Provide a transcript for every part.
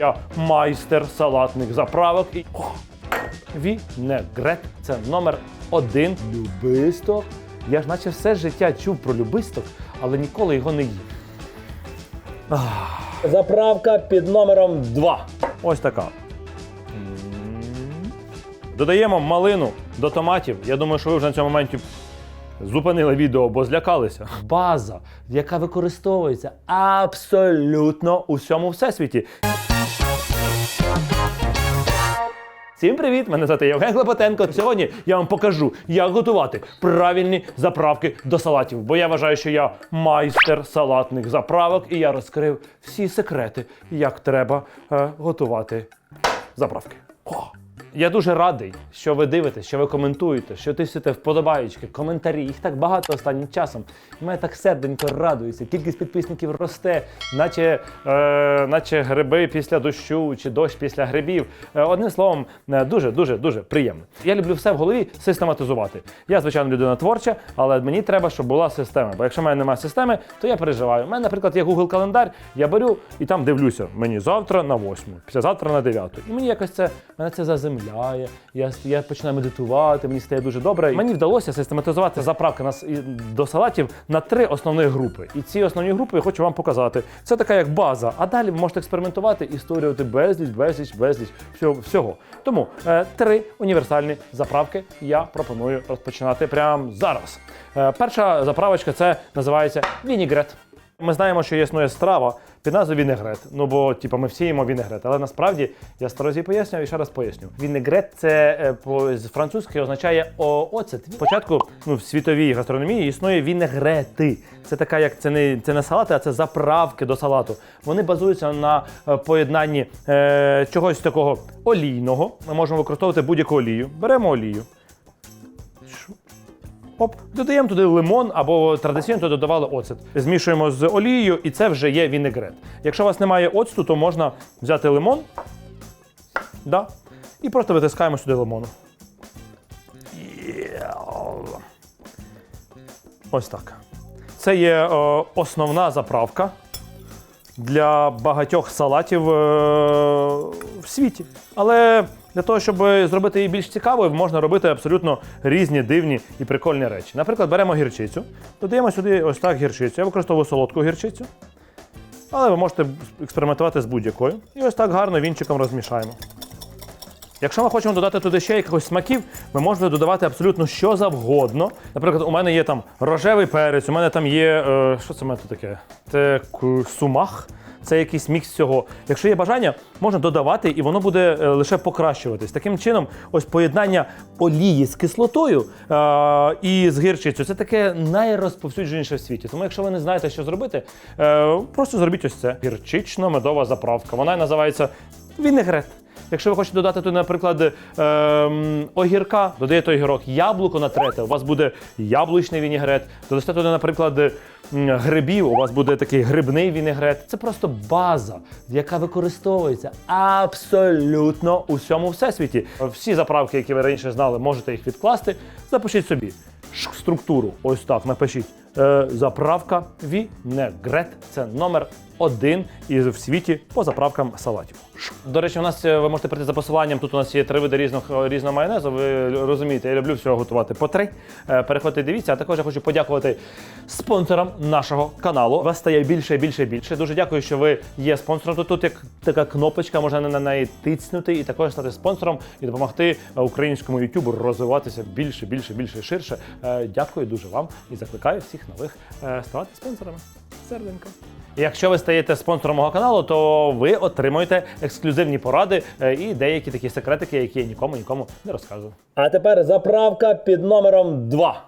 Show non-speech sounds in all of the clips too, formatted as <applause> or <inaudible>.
Я майстер салатних заправок і О, вінегрет це номер один. Любисток. Я ж наче все життя чув про любисток, але ніколи його не їв. Ах. Заправка під номером 2. Ось така. Додаємо малину до томатів. Я думаю, що ви вже на цьому моменті зупинили відео, бо злякалися. База, яка використовується абсолютно у всьому всесвіті. Всім привіт! Мене звати Євген Клопотенко. Сьогодні я вам покажу, як готувати правильні заправки до салатів. Бо я вважаю, що я майстер салатних заправок, і я розкрив всі секрети, як треба е, готувати заправки. О! Я дуже радий, що ви дивитесь, що ви коментуєте, що тисите вподобаєчки, коментарі. Їх так багато останнім часом. Мене так серденько радується. Кількість підписників росте, наче, е, наче гриби після дощу чи дощ після грибів. Е, одним словом, е, дуже, дуже, дуже приємно. Я люблю все в голові систематизувати. Я, звичайно, людина творча, але мені треба, щоб була система. Бо якщо в мене немає системи, то я переживаю. У мене, наприклад, є Google календар, я беру і там дивлюся. Мені завтра на 8, післязавтра на 9. І мені якось це мене це заземляє. Я, я починаю медитувати, мені стає дуже добре. Мені вдалося систематизувати заправки на, с- і- до салатів на три основні групи. І ці основні групи я хочу вам показати. Це така як база. А далі ви можете експериментувати і створювати безліч, безліч, безліч всього. Тому е, три універсальні заправки я пропоную розпочинати прямо зараз. Е, перша заправочка це називається вінігрет. Ми знаємо, що існує страва під назвою вінегрет. Ну бо, типу, ми всі їмо вінегрет. Але насправді я сто разів пояснював і ще раз поясню. Вінегрет це е, по з французької означає оцет. Спочатку ну, в світовій гастрономії існує вінегрети. Це така, як це не це не салати, а це заправки до салату. Вони базуються на е, поєднанні е, чогось такого олійного. Ми можемо використовувати будь-яку олію. Беремо олію. Оп, додаємо туди лимон або традиційно туди додавали оцет. Змішуємо з олією, і це вже є вінегрет. Якщо у вас немає оцту, то можна взяти лимон да, і просто витискаємо сюди лимону. Ось так. Це є е, основна заправка для багатьох салатів е, в світі. Але для того, щоб зробити її більш цікавою, можна робити абсолютно різні дивні і прикольні речі. Наприклад, беремо гірчицю, додаємо сюди ось так гірчицю. Я використовую солодку гірчицю, але ви можете експериментувати з будь-якою. І ось так гарно вінчиком розмішаємо. Якщо ми хочемо додати туди ще якихось смаків, ми можемо додавати абсолютно що завгодно. Наприклад, у мене є там рожевий перець, у мене там є. Е, що це в мене тут таке? Це сумах. Це якийсь мікс цього. Якщо є бажання, можна додавати, і воно буде е, лише покращуватись. Таким чином, ось поєднання олії з кислотою е, і з гірчицю це таке найрозповсюдженіше в світі. Тому, якщо ви не знаєте, що зробити, е, просто зробіть ось це. Гірчично-медова заправка. Вона називається вінегрет. Якщо ви хочете додати туди, наприклад, ем, огірка, додаєте огірок, яблуко натрете, у вас буде яблучний вінігрет. Додасте туди, наприклад, грибів, у вас буде такий грибний вінегрет. Це просто база, яка використовується абсолютно у всьому всесвіті. Всі заправки, які ви раніше знали, можете їх відкласти. Запишіть собі структуру. Ось так напишіть. Е, заправка вінегрет. Це номер один із в світі по заправкам салатів. До речі, у нас е, ви можете прийти за посиланням. Тут у нас є три види різного, різного майонезу. Ви розумієте, я люблю всього готувати по три. Е, Переходьте, дивіться. А також я хочу подякувати спонсорам нашого каналу. Вас стає більше, більше, більше. Дуже дякую, що ви є спонсором. Тут, тут як така кнопочка, можна на неї тицнути і також стати спонсором і допомогти е, українському YouTube розвиватися більше, більше, більше, ширше. Е, Дякую дуже вам і закликаю всіх нових е, ставати спонсорами. Серденько. Якщо ви стаєте спонсором мого каналу, то ви отримуєте ексклюзивні поради е, і деякі такі секретики, які я нікому нікому не розказую. А тепер заправка під номером 2.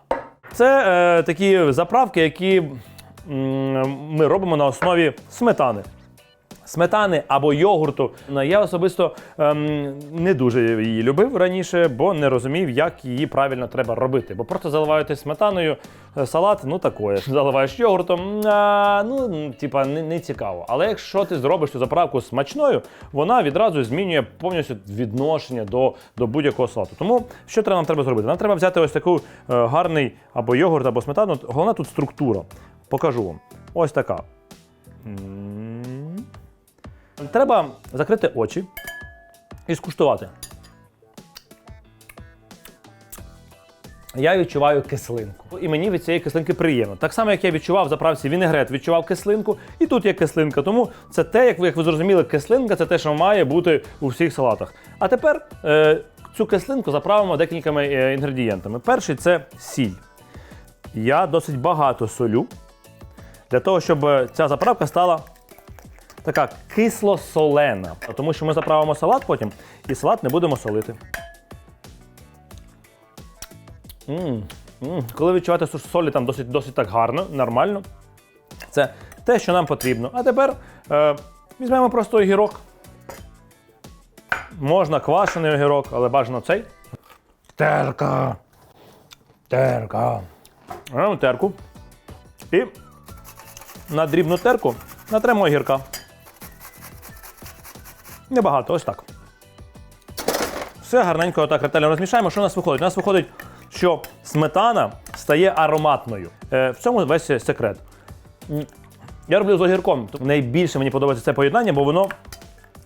Це е, такі заправки, які м, ми робимо на основі сметани. Сметани або йогурту. Ну, Я особисто ем, не дуже її любив раніше, бо не розумів, як її правильно треба робити. Бо просто заливаєте сметаною е, салат, ну такое. <laughs> Заливаєш йогуртом, а, ну типа не, не цікаво. Але якщо ти зробиш цю заправку смачною, вона відразу змінює повністю відношення до, до будь-якого салату. Тому що треба нам треба зробити? Нам треба взяти ось таку е, гарний або йогурт, або сметану. Головна тут структура. Покажу вам. Ось така. Треба закрити очі і скуштувати. Я відчуваю кислинку. І мені від цієї кислинки приємно. Так само, як я відчував в заправці вінегрет, відчував кислинку, і тут є кислинка. Тому це те, як ви, як ви зрозуміли, кислинка це те, що має бути у всіх салатах. А тепер е, цю кислинку заправимо декількома е, інгредієнтами. Перший це сіль. Я досить багато солю для того, щоб е, ця заправка стала така кисло-солена. Тому що ми заправимо салат потім, і салат не будемо солити. М, м. Коли відчувати солі там досить, досить так гарно, нормально. Це те, що нам потрібно. А тепер е, візьмемо просто огірок. Можна квашений огірок, але бажано цей. Терка. Терка. Терку. І на дрібну терку натремо огірка. Небагато, ось так. Все гарненько так ретельно розмішаємо. Що у нас виходить? У нас виходить, що сметана стає ароматною. Е, в цьому весь секрет. Я роблю з огірком. Найбільше мені подобається це поєднання, бо воно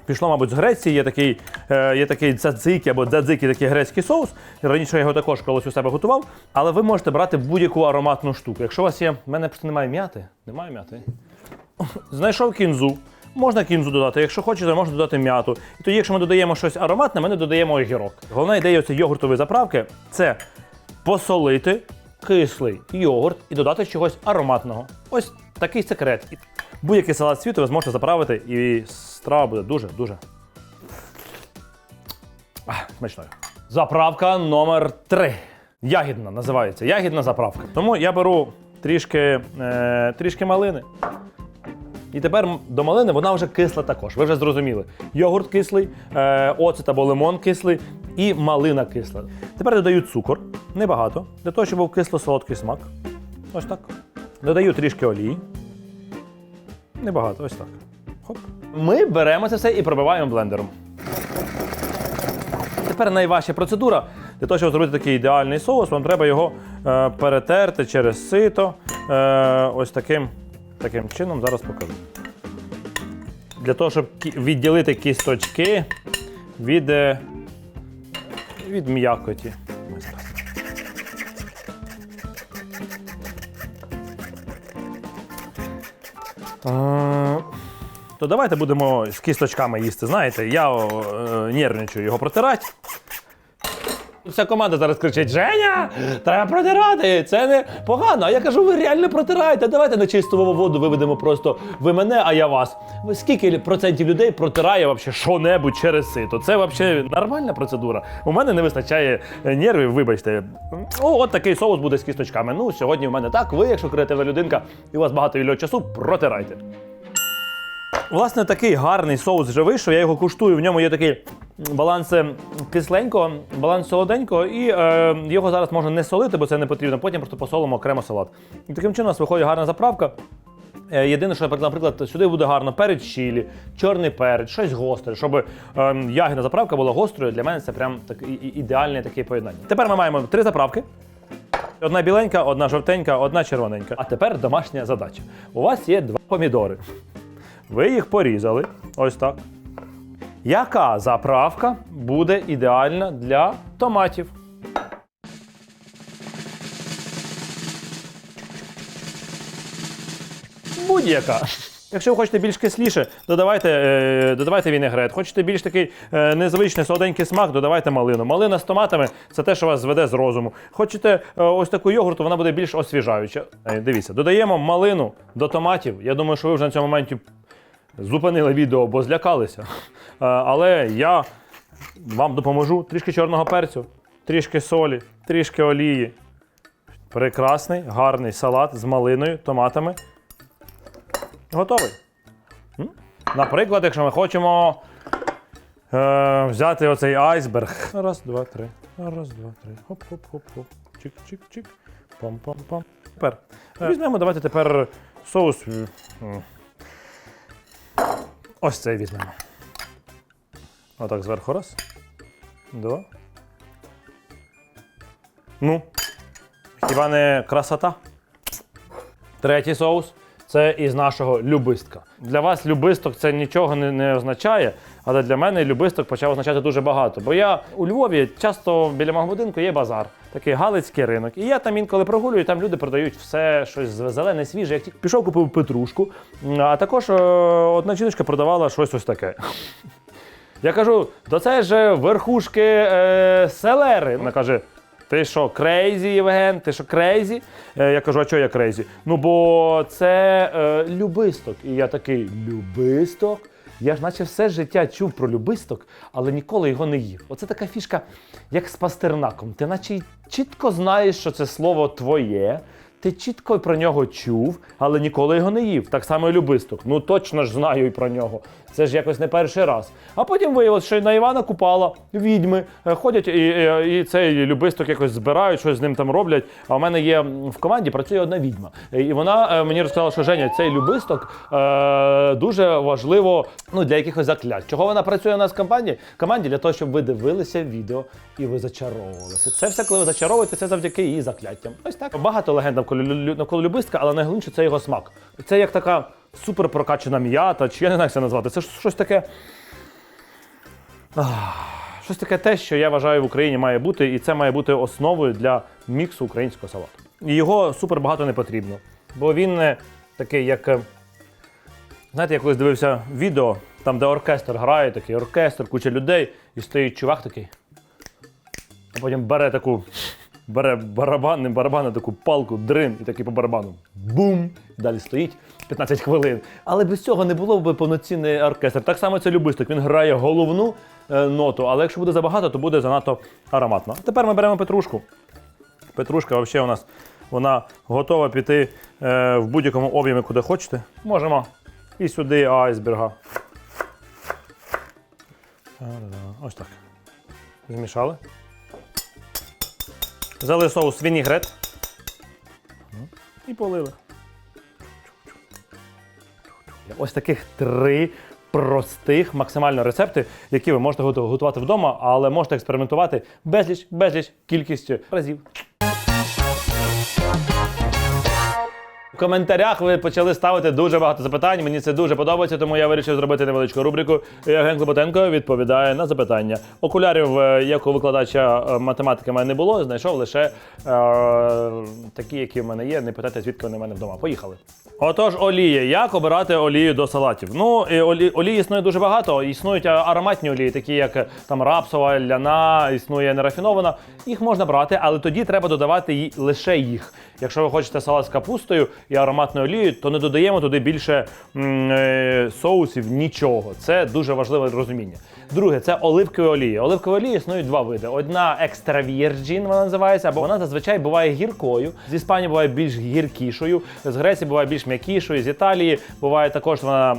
пішло, мабуть, з Греції. Є такий, е, є такий дзадзики або дзадзики, такий грецький соус. Раніше я його також колись у себе готував. Але ви можете брати будь-яку ароматну штуку. Якщо у вас є. В мене просто немає м'яти. Немає м'яти. Знайшов кінзу. Можна кінзу додати, якщо хочете, можна додати м'яту. І тоді, якщо ми додаємо щось ароматне, ми не додаємо огірок. Головна ідея цієї йогуртової заправки це посолити кислий йогурт і додати чогось ароматного. Ось такий секрет. Будь-який салат світу ви зможете заправити, і страва буде дуже-дуже смачною. Заправка номер 3 Ягідна називається. Ягідна заправка. Тому я беру трішки, е, трішки малини. І тепер до малини вона вже кисла також. Ви вже зрозуміли. Йогурт кислий, е, оцет або лимон кислий і малина кисла. Тепер додаю цукор, небагато, для того, щоб був кисло-солодкий смак. Ось так. Додаю трішки олії. Небагато, ось так. Хоп. Ми беремо це все і пробиваємо блендером. Тепер найважча процедура. Для того, щоб зробити такий ідеальний соус, вам треба його е, перетерти через сито. Е, ось таким, таким чином. Зараз покажу. Для того, щоб відділити кісточки від, е, від м'якоті. То давайте будемо з кісточками їсти. Знаєте, я е, нервничаю його протирати. Вся команда зараз кричить: Женя, треба протирати! Це не погано. А я кажу, ви реально протираєте. Давайте на чисту воду виведемо просто ви мене, а я вас. Скільки процентів людей протирає вообще що-небудь через сито? Це взагалі нормальна процедура. У мене не вистачає е, нервів, вибачте. О, от такий соус буде з кісточками. Ну, сьогодні в мене так. Ви, якщо креативна людинка і у вас багато вільного часу, протирайте. Власне, такий гарний соус вже вийшов. Я його куштую. В ньому є такий баланс е, кисленького, баланс солоденького, і е, його зараз можна не солити, бо це не потрібно. Потім просто посолимо окремо салат. І таким чином у нас виходить гарна заправка. Е, Єдине, що, наприклад, сюди буде гарно перець чилі, чорний перець, щось гостре, щоб е, ягідна заправка була гострою. Для мене це прям так, ідеальне таке поєднання. Тепер ми маємо три заправки. Одна біленька, одна жовтенька, одна червоненька. А тепер домашня задача. У вас є два помідори. Ви їх порізали. Ось так. Яка заправка буде ідеальна для томатів? Будь-яка. Якщо ви хочете більш кисліше, додавайте, е, додавайте вінегрет. Хочете більш такий е, незвичний солоденький смак, додавайте малину. Малина з томатами це те, що вас зведе з розуму. Хочете е, ось таку йогурту, вона буде більш освіжаюча. Е, дивіться, додаємо малину до томатів. Я думаю, що ви вже на цьому моменті зупинили відео, бо злякалися. Е, Але я вам допоможу трішки чорного перцю, трішки солі, трішки олії. Прекрасний, гарний салат з малиною, томатами. Готовий. Наприклад, якщо ми хочемо е, взяти оцей айсберг. Раз, два, три. Раз, два, три. Хоп-хоп-хоп-хоп. Чик-чик-чик. Пам-пам-пам. Тепер. е, Візьмемо, давайте тепер соус. Ось цей візьмемо. Отак зверху раз. Два. Ну. Хіба не красота? Третій соус Це із нашого любистка. Для вас любисток це нічого не, не означає, але для мене любисток почав означати дуже багато. Бо я у Львові часто біля мого будинку є базар, такий галицький ринок. І я там інколи прогулюю, там люди продають все щось зелене, свіже. Як тільки пішов, купив петрушку. А також е, одна жіночка продавала щось ось таке. Я кажу, то це ж верхушки е, селери. Вона каже: ти що, крейзі, Євген? Ти що крейзі? Е, я кажу, а чого я крейзі? Ну, бо це е, любисток. І я такий любисток. Я ж наче все життя чув про любисток, але ніколи його не їв. Оце така фішка, як з пастернаком. Ти наче чітко знаєш, що це слово твоє. Ти чітко про нього чув, але ніколи його не їв. Так само і любисток. Ну точно ж знаю і про нього. Це ж якось не перший раз. А потім виявилось, що на Івана Купала відьми е, ходять і, і, і цей любисток якось збирають, щось з ним там роблять. А в мене є в команді працює одна відьма. Е, І вона е, мені розказала, що Женя, цей любисток е, дуже важливо ну, для якихось заклять. Чого вона працює у нас в команді? команді для того, щоб ви дивилися відео і ви зачаровувалися. Це все, коли ви зачаровуєте, це завдяки її закляттям. Ось так. Багато легенд навколо, навколо любистка, але найголовніше це його смак. Це як така супер прокачана м'ята, чи я не знаю, як це назвати. Це щось таке. Щось таке те, що я вважаю в Україні має бути, і це має бути основою для міксу українського салату. І його супер багато не потрібно, бо він такий, як. е, Знаєте, я колись дивився відео, там, де оркестр грає, такий оркестр, куча людей, і стоїть чувак такий, а потім бере таку, бере барабан, не барабан, а таку палку, дрин, і такий по барабану. Бум! Далі стоїть 15 хвилин. Але без цього не було б повноцінний оркестр. Так само це любисток. Він грає головну е, ноту, але якщо буде забагато, то буде занадто ароматно. Тепер ми беремо петрушку. Петрушка взагалі у нас вона готова піти е, в будь-якому об'ємі, куди хочете. Можемо і сюди айсберга. Ось так. Змішали. Взяли соус вінігрет. І полили. Ось таких три простих максимально рецепти, які ви можете готувати вдома, але можете експериментувати безліч, безліч кількістю разів. В коментарях ви почали ставити дуже багато запитань. Мені це дуже подобається, тому я вирішив зробити невеличку рубрику. Євген Клопотенко відповідає на запитання. Окулярів, е, як у викладача е, математики, в мене не було. Знайшов лише е, такі, які в мене є. Не питайте, звідки вони в мене вдома. Поїхали. Отож, олія. Як обирати олію до салатів? Ну, олії існує дуже багато. Існують е, ароматні олії, такі як там рапсова, ляна, існує нерафінована. Їх можна брати, але тоді треба додавати лише їх. Якщо ви хочете салат з капустою і ароматною олією, то не додаємо туди більше е, соусів, нічого. Це дуже важливе розуміння. Друге, це оливкові олії. Оливкові олії існують два види. Одна екстра вірджін, вона називається, або вона зазвичай буває гіркою. З Іспанії буває більш гіркішою, з Греції буває більш м'якішою, з Італії буває також вона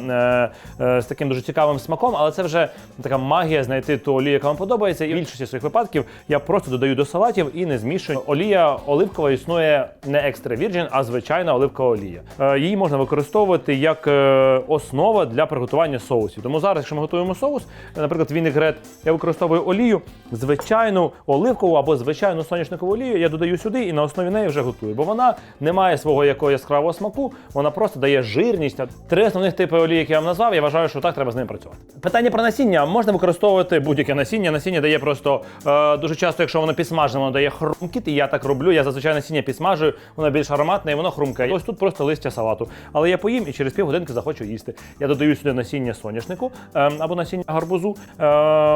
е, е, з таким дуже цікавим смаком, але це вже така магія знайти ту олію, яка вам подобається. І в більшості своїх випадків я просто додаю до салатів і не змішую. Олія оливкова існує не екстра вірджин, а звичайна оливкова олія. Е, її можна використовувати як е, основа для приготування соусів. Тому зараз, якщо ми готуємо соус, е, наприклад, вінегрет, я використовую олію, звичайну оливкову або звичайну соняшникову олію. Я додаю сюди і на основі неї вже готую, бо вона не має свого якого яскравого смаку, вона просто дає жирність. Три основних типи олії, які я вам назвав, я вважаю, що так треба з ними працювати. Питання про насіння можна використовувати будь-яке насіння. Насіння дає просто е, дуже часто, якщо воно підсмажене, воно дає хрумкіт, і я так роблю. Я зазвичай насіння підсмажую, воно більш ароматне і воно хрумке. Ось тут просто листя салату. Але я поїм і через півгодинки захочу їсти. Я додаю сюди насіння соняшнику е, або насіння гарбузу. Е,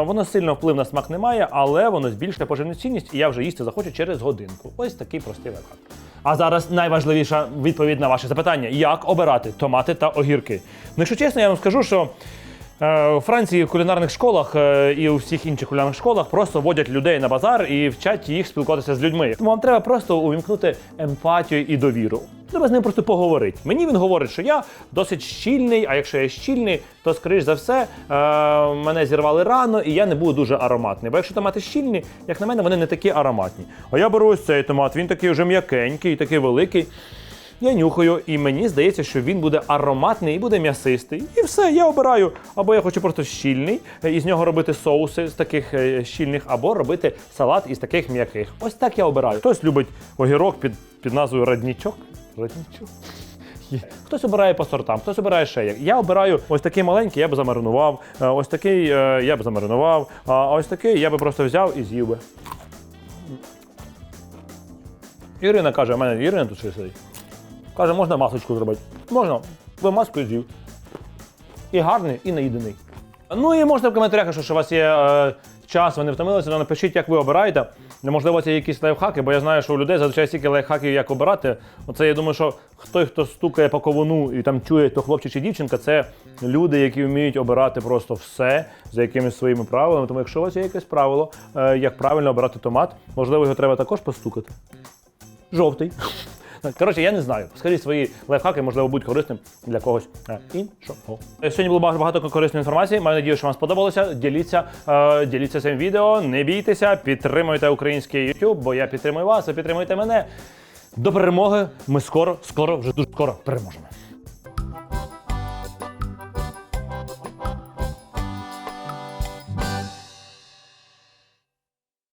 воно сильно вплив на смак не має, але воно збільшує поживну цінність, і я вже їсти захочу через годинку. Ось такий простий лайфхак. А зараз найважливіша відповідь на ваше запитання: як обирати томати та огірки? Ну, якщо чесно, я вам скажу, що. Е, У Франції в кулінарних школах е, і у всіх інших кулінарних школах просто водять людей на базар і вчать їх спілкуватися з людьми. Тому вам треба просто увімкнути емпатію і довіру. Треба з ним просто поговорити. Мені він говорить, що я досить щільний, а якщо я щільний, то скоріш за все е, мене зірвали рано, і я не буду дуже ароматний. Бо якщо томати щільні, як на мене, вони не такі ароматні. А я беру ось цей томат, він такий вже м'якенький, такий великий. Я нюхаю, і мені здається, що він буде ароматний і буде м'ясистий. І все, я обираю. Або я хочу просто щільний, е, і з нього робити соуси з таких е, щільних, або робити салат із таких м'яких. Ось так я обираю. Хтось любить огірок під, під назвою раднічок. Раднічок. Хтось обирає по сортам, хтось обирає ще як. Я обираю ось такий маленький, я б замаринував, е, ось такий я б замаринував, а ось такий я би просто взяв і з'їв би. Ірина каже, у мене Ірина тут ще сидить. Каже, можна масочку зробити. Можна, ви маску з'їв. І гарний, і наїдений. Ну і можна в коментарях, якщо у вас є е, час, ви не втомилися, то напишіть, як ви обираєте. Можливо, це якісь лайфхаки, бо я знаю, що у людей зазвичай стільки лайфхаків, як обирати. Оце я думаю, що хто, хто стукає по ковуну і там чує, то хлопчик чи дівчинка, це люди, які вміють обирати просто все за якимись своїми правилами. Тому якщо у вас є якесь правило, е, як правильно обирати томат, можливо, його треба також постукати. Жовтий. Коротше, я не знаю. Скажіть свої лайфхаки, можливо, будуть корисним для когось е, іншого. Сьогодні було багато, корисної інформації. Маю надію, що вам сподобалося. Діліться, е, діліться цим відео, не бійтеся, підтримуйте український YouTube, бо я підтримую вас, ви підтримуйте мене. До перемоги. Ми скоро, скоро, вже дуже скоро переможемо.